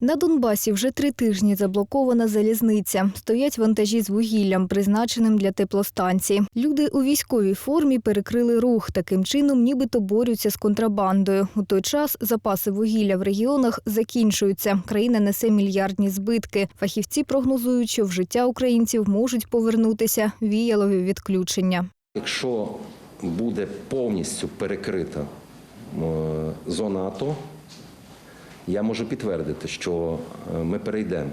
На Донбасі вже три тижні заблокована залізниця. Стоять вантажі з вугіллям, призначеним для теплостанції. Люди у військовій формі перекрили рух. Таким чином, нібито борються з контрабандою. У той час запаси вугілля в регіонах закінчуються. Країна несе мільярдні збитки. Фахівці прогнозують, що в життя українців можуть повернутися віялові відключення. Якщо буде повністю перекрита е, зона АТО, я можу підтвердити, що е, ми перейдемо.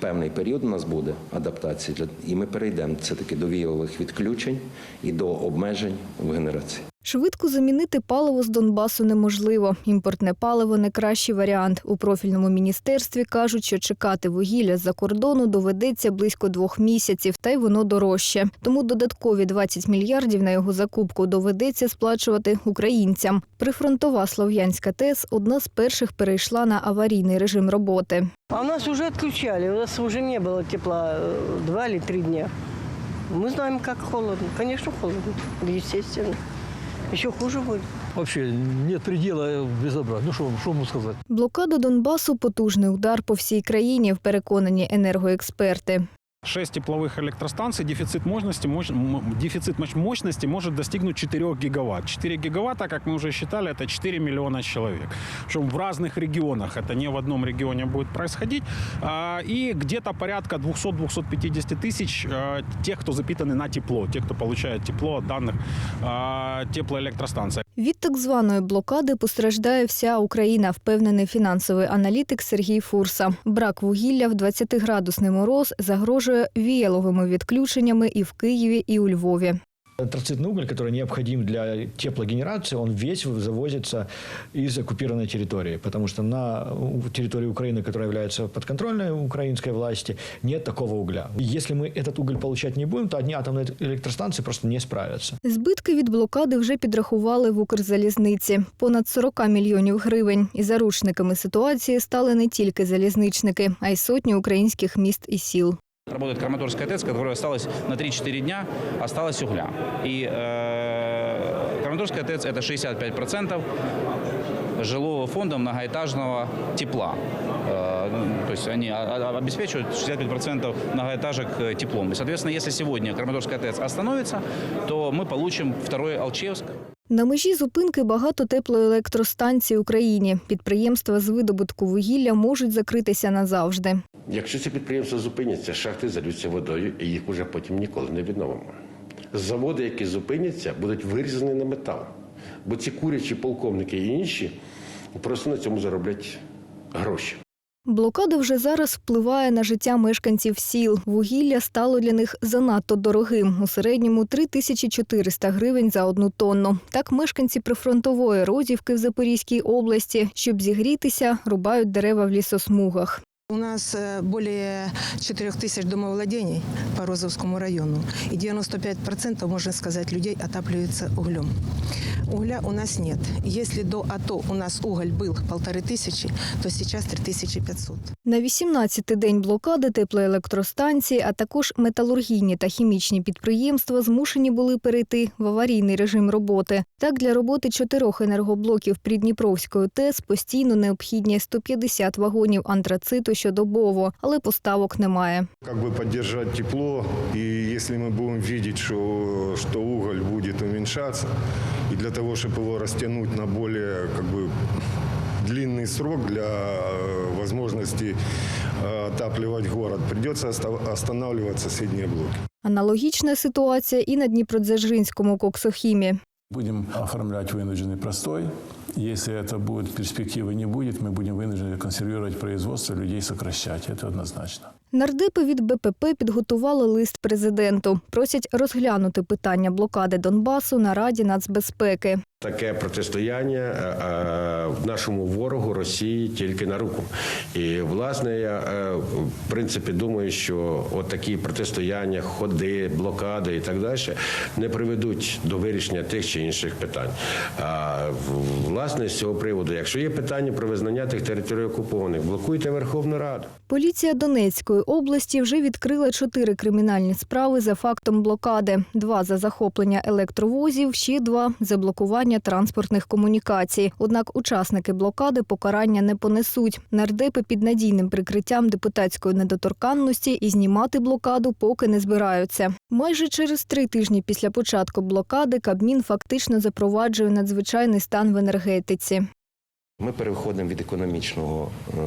Певний період у нас буде адаптації, і ми перейдемо все-таки до віялових відключень і до обмежень в генерації. Швидко замінити паливо з Донбасу неможливо. Імпортне паливо не кращий варіант. У профільному міністерстві кажуть, що чекати вугілля з-за кордону доведеться близько двох місяців, та й воно дорожче. Тому додаткові 20 мільярдів на його закупку доведеться сплачувати українцям. Прифронтова Слов'янська ТЕС одна з перших перейшла на аварійний режим роботи. А у нас уже отключали, у нас уже не было тепла э, два или три дня. Мы знаем, как холодно. Конечно, холодно, естественно. Еще хуже будет. Вообще нет предела безобразия. Ну что, что ему сказать? Блокада Донбасу потужний удар по всій країні, переконані енергоексперти. Шесть тепловых электростанций, дефицит мощности, мощ- м- дефицит мощ- мощности может достигнуть 4 гигаватт. 4 гигаватта, как мы уже считали, это 4 миллиона человек. Причем в разных регионах, это не в одном регионе будет происходить. А, И где-то порядка 200-250 тысяч а, тех, кто запитаны на тепло, тех, кто получает тепло от данных а, теплоэлектростанций. Від так званої блокади постраждає вся Україна, впевнений фінансовий аналітик Сергій Фурса. Брак вугілля в 20-градусний мороз загрожує віяловими відключеннями і в Києві, і у Львові. Антрацитный уголь, который необходим для теплогенерации, он весь завозится из оккупированной территории, потому что на у- территории Украины, которая является подконтрольной украинской власти, нет такого угля. Если мы этот уголь получать не будем, то одни атомные электростанции просто не справятся. Збитки від блокади вже підрахували в Укрзалізниці – понад 40 мільйонів гривень. І заручниками ситуації стали не тільки залізничники, а й сотні українських міст і сіл. Работает Краматорская ТЭЦ, которая осталась на 3-4 дня, осталась угля. И э, Краматорская ТЭЦ – это 65% жилого фонда многоэтажного тепла. Э, ну, то есть они а- а- обеспечивают 65% многоэтажек э, теплом. И, соответственно, если сегодня Краматорская ТЭЦ остановится, то мы получим второй Алчевск, На межі зупинки багато теплоелектростанцій в Україні. Підприємства з видобутку вугілля можуть закритися назавжди. Якщо ці підприємства зупиняться, шахти залються водою, і їх уже потім ніколи не відновимо. Заводи, які зупиняться, будуть вирізані на метал. Бо ці курячі полковники і інші просто на цьому зароблять гроші. Блокада вже зараз впливає на життя мешканців сіл. Вугілля стало для них занадто дорогим. У середньому 3400 гривень за одну тонну. Так мешканці прифронтової Розівки в Запорізькій області, щоб зігрітися, рубають дерева в лісосмугах. У нас э, более 4 тысяч домовладений по Розовскому району. И 95%, можно сказать, людей отапливаются углем. Угля у нас нет. Если до АТО у нас уголь был полторы тысячи, то сейчас 3500. На 18-й день блокади теплоелектростанції, а також металургійні та хімічні підприємства змушені були перейти в аварійний режим роботи. Так, для роботи чотирьох енергоблоків Придніпровської ТЕС постійно необхідні 150 вагонів антрациту щодобово, але поставок немає. как бы поддержать тепло. И если мы будем видеть, что, что уголь будет уменьшаться, и для того, чтобы его растянуть на более как бы, длинный срок для э, возможности э, отапливать город, придется оста- останавливать соседние блоки. Аналогічна ситуація і на Дніпродзержинському коксохімі. Будем оформлять вынужденный простой. Если это будет перспективы не будет, мы будем вынуждены консервировать производство, людей сокращать. Это однозначно. Нардепи від БПП підготували лист президенту. Просять розглянути питання блокади Донбасу на Раді нацбезпеки. Таке протистояння е, е, в нашому ворогу Росії тільки на руку. І власне я е, в принципі думаю, що от такі протистояння, ходи, блокади і так далі не приведуть до вирішення тих чи інших питань. А власне з цього приводу, якщо є питання про визнання тих територій окупованих, блокуйте Верховну Раду. Поліція Донецької Запорізької області вже відкрила чотири кримінальні справи за фактом блокади: два за захоплення електровозів, ще два за блокування транспортних комунікацій. Однак учасники блокади покарання не понесуть. Нардепи під надійним прикриттям депутатської недоторканності і знімати блокаду поки не збираються. Майже через три тижні після початку блокади Кабмін фактично запроваджує надзвичайний стан в енергетиці. Ми переходимо від економічного, е,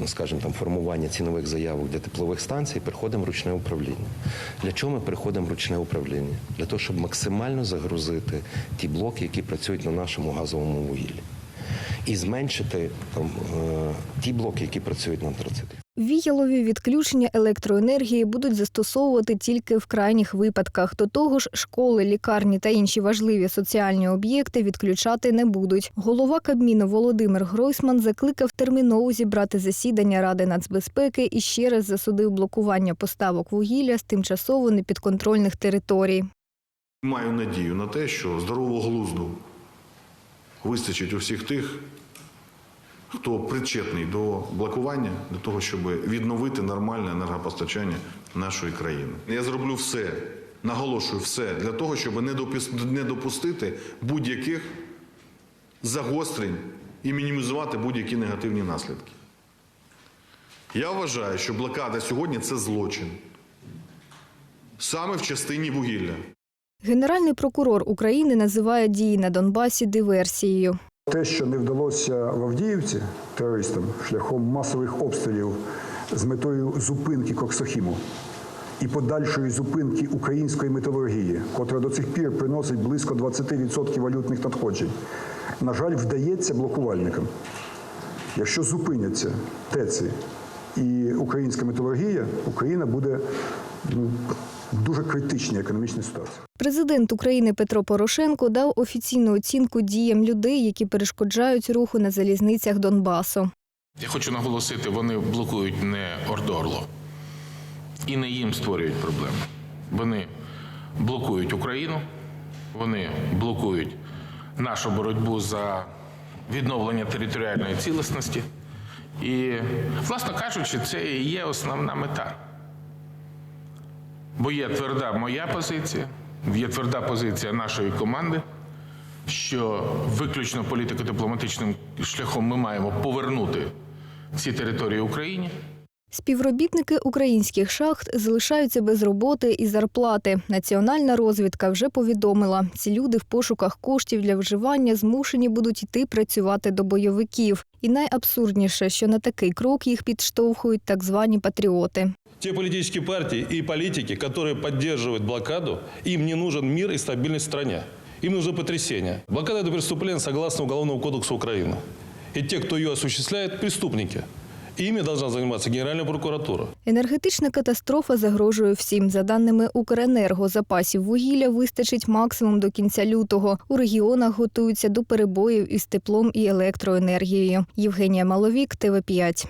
ну, скажімо, там формування цінових заявок для теплових станцій, переходимо в ручне управління. Для чого ми переходимо в ручне управління? Для того, щоб максимально загрузити ті блоки, які працюють на нашому газовому вугіллі, і зменшити там е, ті блоки, які працюють на антрациті. Віялові відключення електроенергії будуть застосовувати тільки в крайніх випадках. До того ж, школи, лікарні та інші важливі соціальні об'єкти відключати не будуть. Голова Кабміну Володимир Гройсман закликав терміново зібрати засідання Ради нацбезпеки і ще раз засудив блокування поставок вугілля з тимчасово непідконтрольних територій. Маю надію на те, що здорового глузду вистачить у всіх тих, хто причетний до блокування, для того, щоб відновити нормальне енергопостачання нашої країни. Я зроблю все, наголошую все для того, щоб не допус- не допустити будь-яких загострень і мінімізувати будь-які негативні наслідки. Я вважаю, що блокада сьогодні це злочин саме в частині вугілля. Генеральний прокурор України називає дії на Донбасі диверсією. Те, що не вдалося в Авдіївці терористам шляхом масових обстрілів з метою зупинки Коксохіму і подальшої зупинки української металургії, котра до цих пір приносить близько 20% валютних надходжень, на жаль, вдається блокувальникам. Якщо зупиняться ТЕЦи і українська металургія, Україна буде ну, дуже критичній економічній ситуації. Президент України Петро Порошенко дав офіційну оцінку діям людей, які перешкоджають руху на залізницях Донбасу. Я хочу наголосити, вони блокують не Ордорло і не їм створюють проблеми. Вони блокують Україну, вони блокують нашу боротьбу за відновлення територіальної цілісності. І, власно кажучи, це і є основна мета. Бо є тверда моя позиція, є тверда позиція нашої команди, що виключно політико-дипломатичним шляхом ми маємо повернути ці території Україні. Співробітники українських шахт залишаються без роботи і зарплати. Національна розвідка вже повідомила, ці люди в пошуках коштів для вживання змушені будуть йти працювати до бойовиків. І найабсурдніше, що на такий крок їх підштовхують так звані патріоти. Те политические партии и политики, которые поддерживают блокаду, им не нужен мир и стабильность в стране. Им нужно потрясение. Блокада – это преступление согласно Уголовному кодексу Украины. И те, кто ее осуществляет, преступники. Ими должна заниматься Генеральная прокуратура. Енергетична катастрофа загрожує всім. За даними Укренерго, запасів вугілля вистачить максимум до кінця лютого. У регіонах готуються до перебоїв із теплом і електроенергією. Євгенія Маловік, ТВ 5